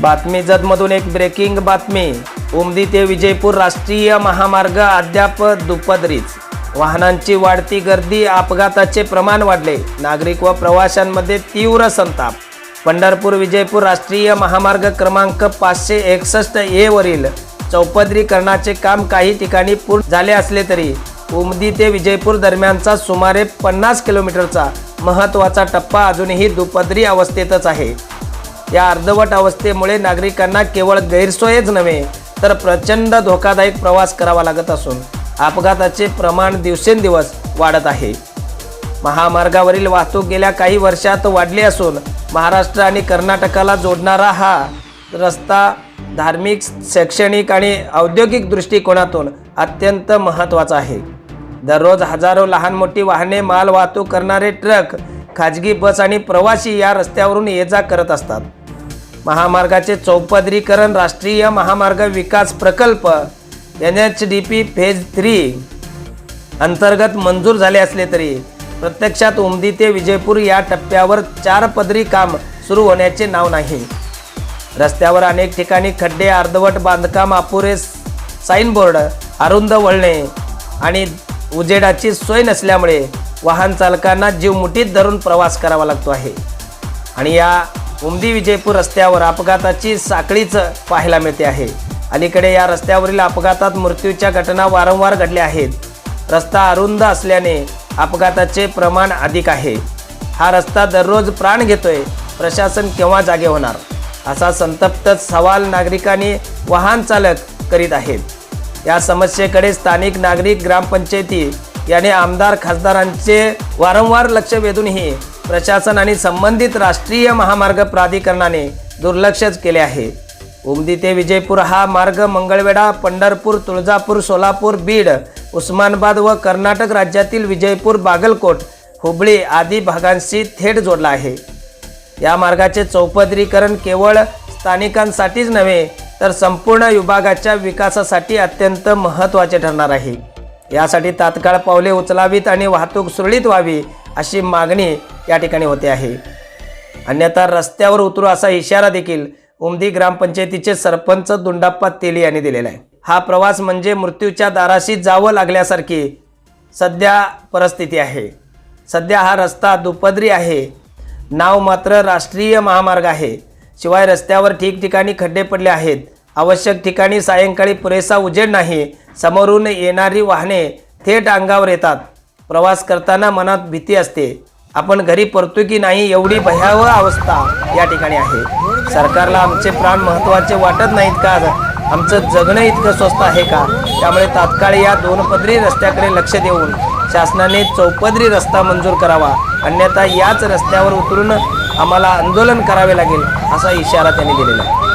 बातमी जतमधून एक ब्रेकिंग बातमी. उमदी ते विजयपूर राष्ट्रीय महामार्ग अद्याप दुपदरीच वाहनांची वाढती गर्दी अपघाताचे प्रमाण वाढले. नागरिक व प्रवाशांमध्ये तीव्र संताप. पंढरपूर विजयपूर राष्ट्रीय महामार्ग क्रमांक पाचशे एकसष्ट ए वरील चौपदरीकरणाचे काम काही ठिकाणी पूर्ण झाले असले तरी उमदी ते विजयपूर दरम्यानचा सुमारे पन्नास किलोमीटरचा महत्त्वाचा टप्पा अजूनही दुपदरी अवस्थेतच आहे. या अर्धवट अवस्थेमुळे नागरिकांना केवळ गैरसोयच नव्हे तर प्रचंड धोकादायक प्रवास करावा लागत असून अपघाताचे प्रमाण दिवसेंदिवस वाढत आहे. महामार्गावरील वाहतूक गेल्या काही वर्षात वाढली असून महाराष्ट्र आणि कर्नाटकाला जोडणारा हा रस्ता धार्मिक शैक्षणिक आणि औद्योगिक दृष्टिकोनातून अत्यंत महत्त्वाचा आहे. दररोज हजारो लहान मोठी वाहने माल वाहतूक करणारे ट्रक खाजगी बस आणि प्रवासी या रस्त्यावरून ये जा करत असतात. महामार्गाचे चौपदरीकरण राष्ट्रीय महामार्ग विकास प्रकल्प N H D P phase three अंतर्गत मंजूर झाले असले तरी प्रत्यक्षात उमदी ते विजयपूर या टप्प्यावर चार पदरी काम सुरू होण्याचे नाव नाही. रस्त्यावर अनेक ठिकाणी खड्डे अर्धवट बांधकाम अपुरे साईनबोर्ड अरुंद वळणे आणि उजेडाची सोय नसल्यामुळे वाहन चालकांना जीव मुठीत धरून प्रवास करावा लागतो आहे. आणि या उमदी विजयपूर रस्त्यावर अपघाताची साखळीच पाहायला मिळते आहे. अलीकडे या रस्त्यावरील अपघातात मृत्यूच्या घटना वारंवार घडल्या आहेत. रस्ता अरुंद असल्याने अपघाताचे प्रमाण अधिक आहे. हा रस्ता दररोज प्राण घेतोय प्रशासन केव्हा जागे होणार? असा संतप्त सवाल नागरिकांनी वाहन चालक करीत आहेत. या समस्येकडे स्थानिक नागरिक ग्रामपंचायती याने आमदार खासदारांचे वारंवार लक्ष वेधूनही प्रशासन आणि संबंधित राष्ट्रीय महामार्ग प्राधिकरणाने दुर्लक्षच केले आहे. उमदी ते विजयपूर हा मार्ग मंगळवेढा पंढरपूर तुळजापूर सोलापूर बीड उस्मानाबाद व कर्नाटक राज्यातील विजयपूर बागलकोट हुबळी आदी भागांशी थेट जोडला आहे. या मार्गाचे चौपदरीकरण केवळ स्थानिकांसाठीच नव्हे तर संपूर्ण विभागाच्या विकासासाठी अत्यंत महत्त्वाचे ठरणार आहे. यासाठी तात्काळ पावले उचलावीत आणि वाहतूक सुरळीत व्हावी अशी मागणी या ठिकाणी होते आहे. अन्यथा रस्त्यावर उतरू असा इशारा देखील उमदी ग्रामपंचायतीचे सरपंच दुंडाप्पा तेली यांनी दिलेला आहे. हा प्रवास म्हणजे मृत्यूच्या दाराशी जावं लागल्यासारखी सध्या परिस्थिती आहे. सध्या हा रस्ता दुपदरी आहे. नाव मात्र राष्ट्रीय महामार्ग आहे. शिवाय रस्त्यावर ठिकठिकाणी खड्डे पडले आहेत. आवश्यक ठिकाणी सायंकाळी पुरेसा उजेड नाही. समोरून येणारी वाहने थेट अंगावर येतात. प्रवास करताना मनात भीती असते. आपण घरी परतू की नाही एवढी भयावह अवस्था या ठिकाणी आहे. सरकारला आमचे प्राण महत्त्वाचे वाटत नाहीत का? आमचं जगणं इतकं स्वस्त आहे का? त्यामुळे तात्काळ या दोन पदरी रस्त्याकडे लक्ष देऊन शासनाने चौपदरी रस्ता मंजूर करावा. अन्यथा याच रस्त्यावर उतरून आम्हाला आंदोलन करावे लागेल असा इशारा त्यांनी दिलेला आहे.